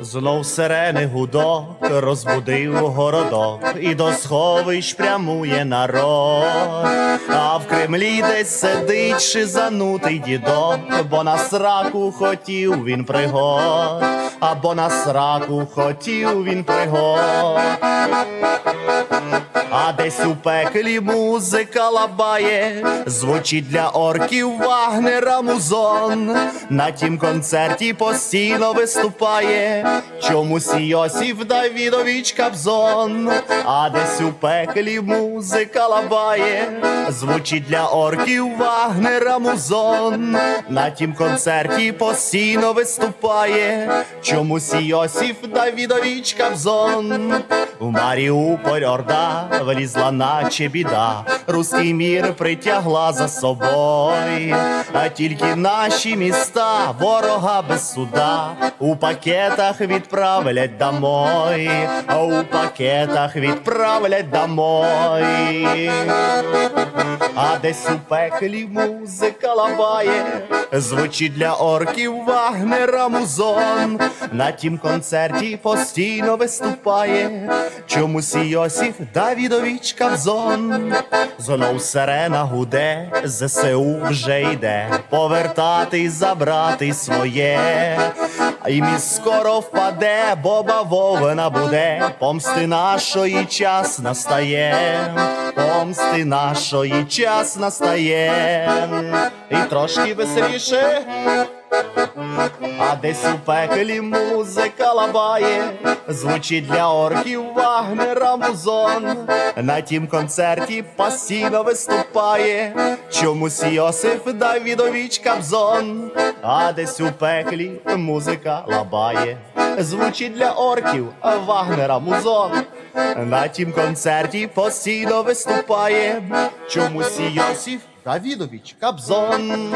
Знов сирени гудок розбудив городок, і до сховищ прямує народ. А в Кремлі десь сидить шизанутий дідок, бо на сраку хотів він пригод, або на сраку хотів він пригод. А десь у пеклі музика лабає, звучить для орків Вагнера музон. На тім концерті постійно виступає чомусь Йосиф Давідович Кобзон. А десь у пеклі музика лабає, звучить для орків Вагнера музон. На тім концерті постійно виступає чомусь Йосиф Давідович Кобзон. В Маріуполь орда влізла, наче біда, руський мір притягла за собою, а тільки наші міста ворога без суда. У пакетах відправлять домой, а у пакетах відправлять домой. А десь у пеклі музика лабає, звучить для орків Вагнера музон. На тім концерті постійно виступає чомусь Йосиф Давідович Кобзон. Знов сирена гуде, ЗСУ вже йде, повертати й забрати своє. І міст скоро впаде, бо бавовна буде, помсти нашої час настає, помсти нашої час настає, і трошки веселіше. А десь у пеклі музика лабає, звучить для орків Вагнера музон. На тім концерті постійно виступає чомусь Йосиф Давідович Кобзон. А десь у пеклі музика лабає, звучить для орків Вагнера музон. На тім концерті постійно виступає чомусь Йосиф Давідович Кобзон.